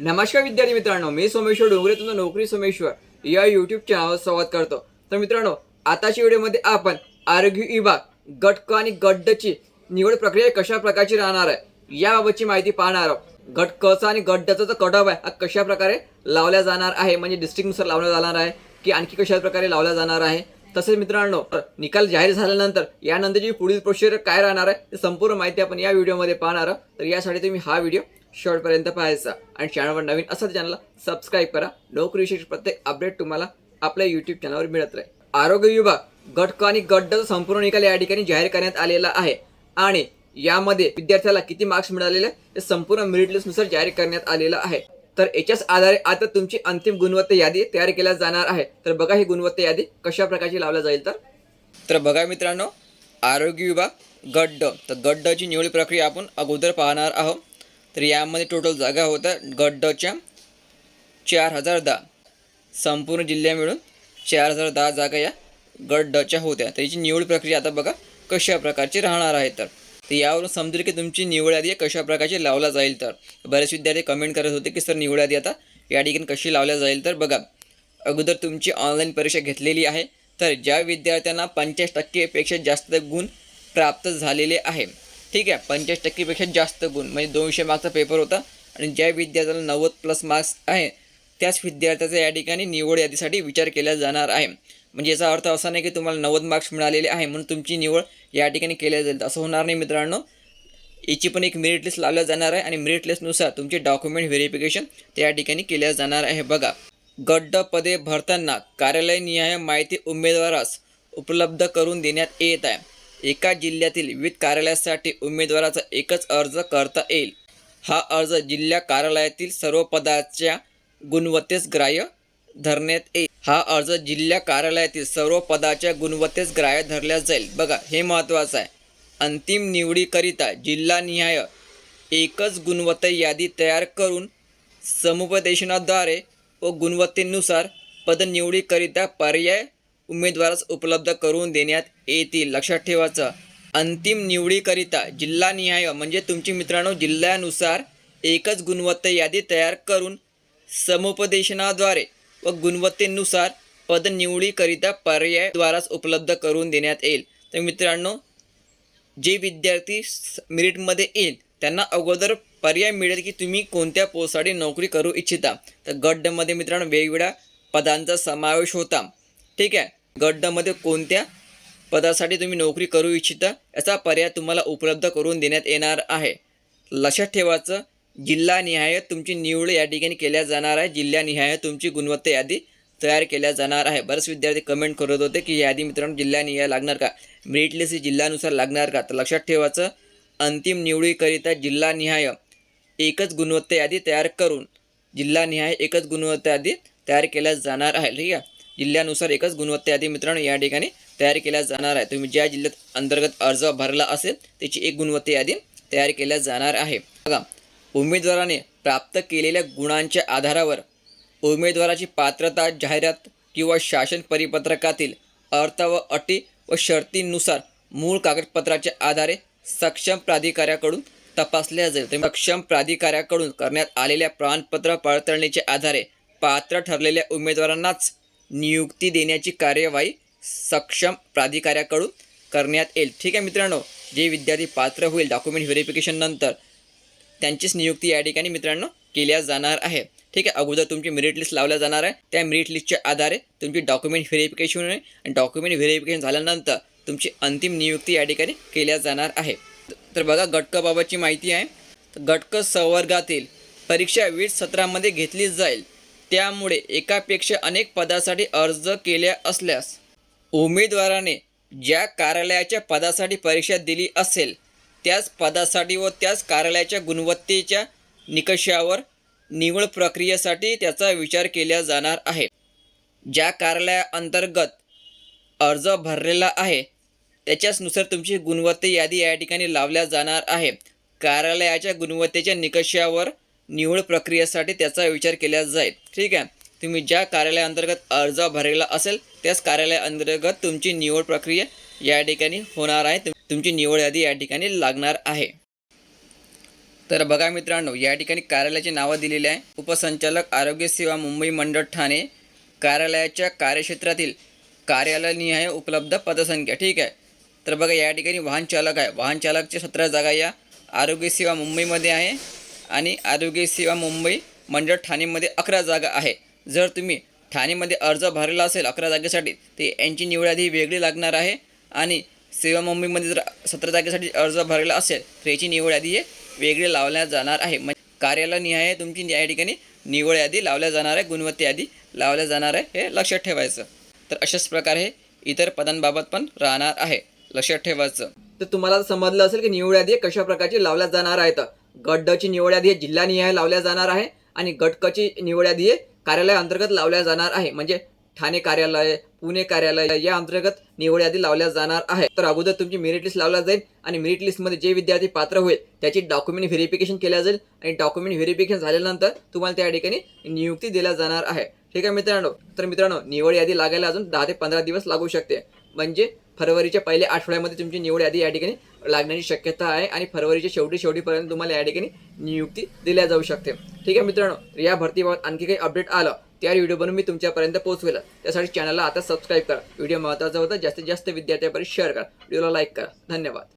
नमस्कार विद्यार्थी मित्रांनो मी सोमेश्वर डोंगरे तुमचं नोकरी सोमेश्वर या युट्यूब चॅनलवर संवाद करतो. तर मित्रांनो आताच्या व्हिडिओमध्ये आपण आरोग्य विभाग गटक आणि गड्डची निवड प्रक्रिया कशा प्रकारची राहणार आहे याबाबतची माहिती पाहणार आहोत. गट आणि गट डचा जो कटऑफ आहे हा कशा प्रकारे लावला जाणार आहे म्हणजे डिस्ट्रिक्टनुसार लावला जाणार आहे की आणखी कशा प्रकारे लावला जाणार आहे. तसेच मित्रांनो निकाल जाहीर झाल्यानंतर यानंतरची पुढील प्रोसिजर काय राहणार आहे ते संपूर्ण माहिती आपण या व्हिडिओमध्ये पाहणार आहोत. तर यासाठी तुम्ही हा व्हिडिओ शेवटपर्यंत पाहायचा. आणि चॅनलवर नवीन असा चॅनलला सबस्क्राईब करा. नोकरीविषयी प्रत्येक अपडेट तुम्हाला आपल्या यूट्यूब चॅनलवर मिळत राहील. आरोग्य विभाग गटक आणि गट संपूर्ण निकाल या ठिकाणी जाहीर करण्यात आलेला आहे. आणि यामध्ये विद्यार्थ्याला किती मार्क्स मिळालेले हे ते संपूर्ण मेरिट लिस्टनुसार जाहीर करण्यात आलेलं आहे. तर याच्याच आधारे आता तुमची अंतिम गुणवत्ता यादी तयार केल्या जाणार आहे. तर बघा ही गुणवत्ता यादी कशा प्रकारची लावल्या जाईल तर. तर बघा मित्रांनो आरोग्य विभाग गड्ड. तर गड्डची निवड प्रक्रिया आपण अगोदर पाहणार आहोत. तर यामध्ये टोटल जागा होत्या गट डच्या चार हजार दहा. संपूर्ण जिल्ह्या मिळून चार हजार दहा जागा या गट डच्या होत्या. तर याची निवड प्रक्रिया आता बघा कशा प्रकारची राहणार आहे तर. तर यावरून समजेल की तुमची निवड यादी कशा प्रकारची लावला जाईल तर. बरेच विद्यार्थी कमेंट करत होते की सर निवड यादी आता या ठिकाणी कशी लावल्या जाईल तर? बघा अगोदर तुमची ऑनलाईन परीक्षा घेतलेली आहे. तर ज्या विद्यार्थ्यांना पंचाळीस टक्केपेक्षा जास्त गुण प्राप्त झालेले आहे. ठीक आहे पंचेचाळीस टक्केपेक्षा जास्त गुण. म्हणजे दोनशे मार्कचा पेपर होता आणि ज्या विद्यार्थ्याला नव्वद प्लस मार्क्स आहे त्याच विद्यार्थ्याचा या ठिकाणी निवड यादीसाठी विचार केला जाणार आहे. म्हणजे याचा अर्थ असा नाही की तुम्हाला नव्वद मार्क्स मिळालेले आहे म्हणून तुमची निवड या ठिकाणी केल्या जाईल. असं होणार नाही मित्रांनो. याची पण एक मेरिट लिस्ट लावल्या जाणार आहे आणि मेरिट लिस्टनुसार तुमचे डॉक्युमेंट व्हेरिफिकेशन त्या ठिकाणी केल्या जाणार आहे. बघा गड्ड पदे भरताना कार्यालयनिहाय माहिती उमेदवारास उपलब्ध करून देण्यात येत आहे. एका जिल्ह्यातील विविध कार्यालयासाठी उमेदवाराचा एकच अर्ज करता येईल. हा अर्ज जिल्हा कार्यालयातील सर्व पदाच्या गुणवत्तेस ग्राह्य धरण्यात येईल. हा अर्ज जिल्हा कार्यालयातील सर्व पदाच्या गुणवत्तेस ग्राह्य धरल्या जाईल. बघा हे महत्त्वाचं आहे. अंतिम निवडीकरिता जिल्हानिहाय एकच गुणवत्ता यादी तयार करून समुपदेशनाद्वारे व गुणवत्तेनुसार पदनिवडीकरिता पर्याय उमेदवारास उपलब्ध करून देण्यात येतील. लक्षात ठेवायचं अंतिम निवडीकरिता जिल्हानिहाय म्हणजे तुमची मित्रांनो जिल्ह्यानुसार एकच गुणवत्ता यादी तयार करून समुपदेशनाद्वारे व गुणवत्तेनुसार पदनिवडीकरिता पर्यायद्वाराच उपलब्ध करून देण्यात येईल. तर मित्रांनो जे विद्यार्थी मिरिटमध्ये मेरिटमध्ये येईल त्यांना अगोदर पर्याय मिळेल की तुम्ही कोणत्या पोस्टसाठी नोकरी करू इच्छिता. तर गड्डमध्ये मित्रांनो वेगवेगळ्या पदांचा समावेश होता. ठीक आहे? गड्डमध्ये कोणत्या पदासाठी तुम्ही नोकरी करू इच्छिता याचा पर्याय तुम्हाला उपलब्ध करून देण्यात येणार आहे. लक्षात ठेवायचं जिल्हानिहाय तुमची निवड या ठिकाणी केल्या जाणार आहे. जिल्हानिहाय तुमची गुणवत्ता यादी तयार केल्या जाणार आहे. बरेच विद्यार्थी कमेंट करत होते की यादी मित्रांनो जिल्हानिहाय लागणार का? मेरिट लिस्ट ही जिल्ह्यानुसार लागणार का? तर लक्षात ठेवायचं अंतिम निवडीकरिता जिल्हानिहाय एकच गुणवत्ता यादी तयार करून जिल्हानिहाय एकच गुणवत्ता यादी तयार केल्या जाणार आहे. ठीक आहे? जिल्ह्यानुसार एकच गुणवत्ता यादी मित्रांनो या ठिकाणी तयार केल्या जाणार आहे. तुम्ही ज्या जिल्ह्यात अंतर्गत अर्ज भरला असेल त्याची एक गुणवत्ता यादी तयार केल्या जाणार आहे. बघा उमेदवाराने प्राप्त केलेल्या गुणांच्या आधारावर उमेदवाराची पात्रता जाहिरात किंवा शासन परिपत्रकातील अर्थ व अटी व शर्तींनुसार मूळ कागदपत्राच्या आधारे सक्षम प्राधिकाऱ्याकडून तपासल्या जाईल. तर सक्षम प्राधिकाऱ्याकडून करण्यात आलेल्या प्रमाणपत्र पडताळणीच्या आधारे पात्र ठरलेल्या उमेदवारांनाच नियुक्ती देण्याची कार्यवाही सक्षम प्राधिकाऱ्याकडून करण्यात येईल. ठीक आहे मित्रांनो जे विद्यार्थी पात्र होईल डॉक्युमेंट व्हेरिफिकेशननंतर त्यांचीच नियुक्ती या ठिकाणी मित्रांनो केल्या जाणार आहे. ठीक आहे अगोदर तुमची मेरिट लिस्ट लावल्या जाणार आहे. त्या मेरिट लिस्टच्या आधारे तुमची डॉक्युमेंट व्हेरिफिकेशन होईल आणि डॉक्युमेंट व्हेरिफिकेशन झाल्यानंतर तुमची अंतिम नियुक्ती या ठिकाणी केल्या जाणार आहे. तर बघा गटकबाबाची माहिती आहे. तर गटक संवर्गातील परीक्षा वीस सत्रामध्ये घेतली जाईल. त्यामुळे एकापेक्षा अनेक पदासाठी अर्ज केल्या असल्यास उमेदवाराने ज्या कार्यालयाच्या पदासाठी परीक्षा दिली असेल त्याच पदासाठी व त्याच कार्यालयाच्या गुणवत्तेच्या निकषावर निवड प्रक्रियेसाठी त्याचा विचार केला जाणार आहे. ज्या कार्यालयाअंतर्गत अर्ज भरलेला आहे त्याच्याचनुसार तुमची गुणवत्ता यादी या ठिकाणी लावल्या जाणार आहे. कार्यालयाच्या गुणवत्तेच्या निकषावर निवड प्रक्रियेसाठी त्याचा विचार केला जाईल. ठीक आहे? तुम्ही ज्या कार्यालयाअंतर्गत अर्ज भरलेला असेल त्याच कार्यालयाअंतर्गत तुमची निवड प्रक्रिया या ठिकाणी होणार आहे. तुमची निवड यादी या ठिकाणी लागणार आहे. तर बघा मित्रांनो या ठिकाणी कार्यालयाची नावं दिलेली आहे. उपसंचालक आरोग्य सेवा मुंबई मंडळ ठाणे कार्यालयाच्या कार्यक्षेत्रातील कार्यालयनिहाय उपलब्ध पदसंख्या. ठीक आहे? तर बघा या ठिकाणी वाहन चालक आहे. वाहन चालकच्या सतरा जागा या आरोग्य सेवा मुंबईमध्ये आहे. आणि आरोग्य सेवा मुंबई मंडळ ठाणेमध्ये अकरा जागा आहे. जर तुम्ही ठाणेमध्ये अर्ज भरलेला असेल अकरा जागेसाठी ते यांची निवड आधी वेगळी लागणार आहे. आणि सेवा मुंबईमध्ये जर सतरा जागेसाठी अर्ज भरलेला असेल तर याची निवड यादी हे वेगळी लावल्या जाणार आहे. म्हणजे कार्यालयनिहाय तुमची या ठिकाणी निवड यादी लावल्या जाणार आहे गुणवत्ता यादी लावल्या जाणार आहे हे लक्षात ठेवायचं. तर अशाच प्रकारे इतर पदांबाबत पण राहणार आहे. लक्षात ठेवायचं. तर तुम्हाला समजलं असेल की निवड यादी कशा प्रकारची लावल्या जाणार आहेत. गट ची निवड यादी जिल्हा लावल्या जाणार आहे आणि गटकची निवड यादी कार्यालय अंतर्गत लावल्या जाणार आहे. म्हणजे ठाणे कार्यालय पुणे कार्यालय या अंतर्गत निवड यादी लावल्या जाणार आहे तर अगोदर तुमची मेरिट लिस्ट लावल्या जाईल आणि मेरिट लिस्टमध्ये जे विद्यार्थी पात्र होईल त्याची डॉक्युमेंट व्हेरिफिकेशन केल्या जाईल आणि डॉक्युमेंट व्हेरिफिकेशन झाल्यानंतर तुम्हाला त्या ठिकाणी नियुक्ती दिल्या जाणार आहे. ठीक आहे मित्रांनो? तर मित्रांनो निवड यादी लागायला अजून दहा ते पंधरा दिवस लागू शकते. म्हणजे फरवरीच्या पहिल्या आठवड्यामध्ये तुमची निवड यादी या ठिकाणी लागण्याची शक्यता आहे आणि फरवरीच्या शेवटी शेवटीपर्यंत तुम्हाला या ठिकाणी नियुक्ती दिल्या जाऊ शकते. ठीक आहे मित्रांनो या भरतीबाबत आणखी काही अपडेट आलं त्या व्हिडिओ बनवून मी तुमच्यापर्यंत पोहोचवेल. त्यासाठी चॅनलला आता सबस्क्राईब करा. व्हिडिओ महत्त्वाचा होता जास्तीत जास्त विद्यार्थ्यापर्यंत शेअर करा. व्हिडिओला लाईक करा. धन्यवाद.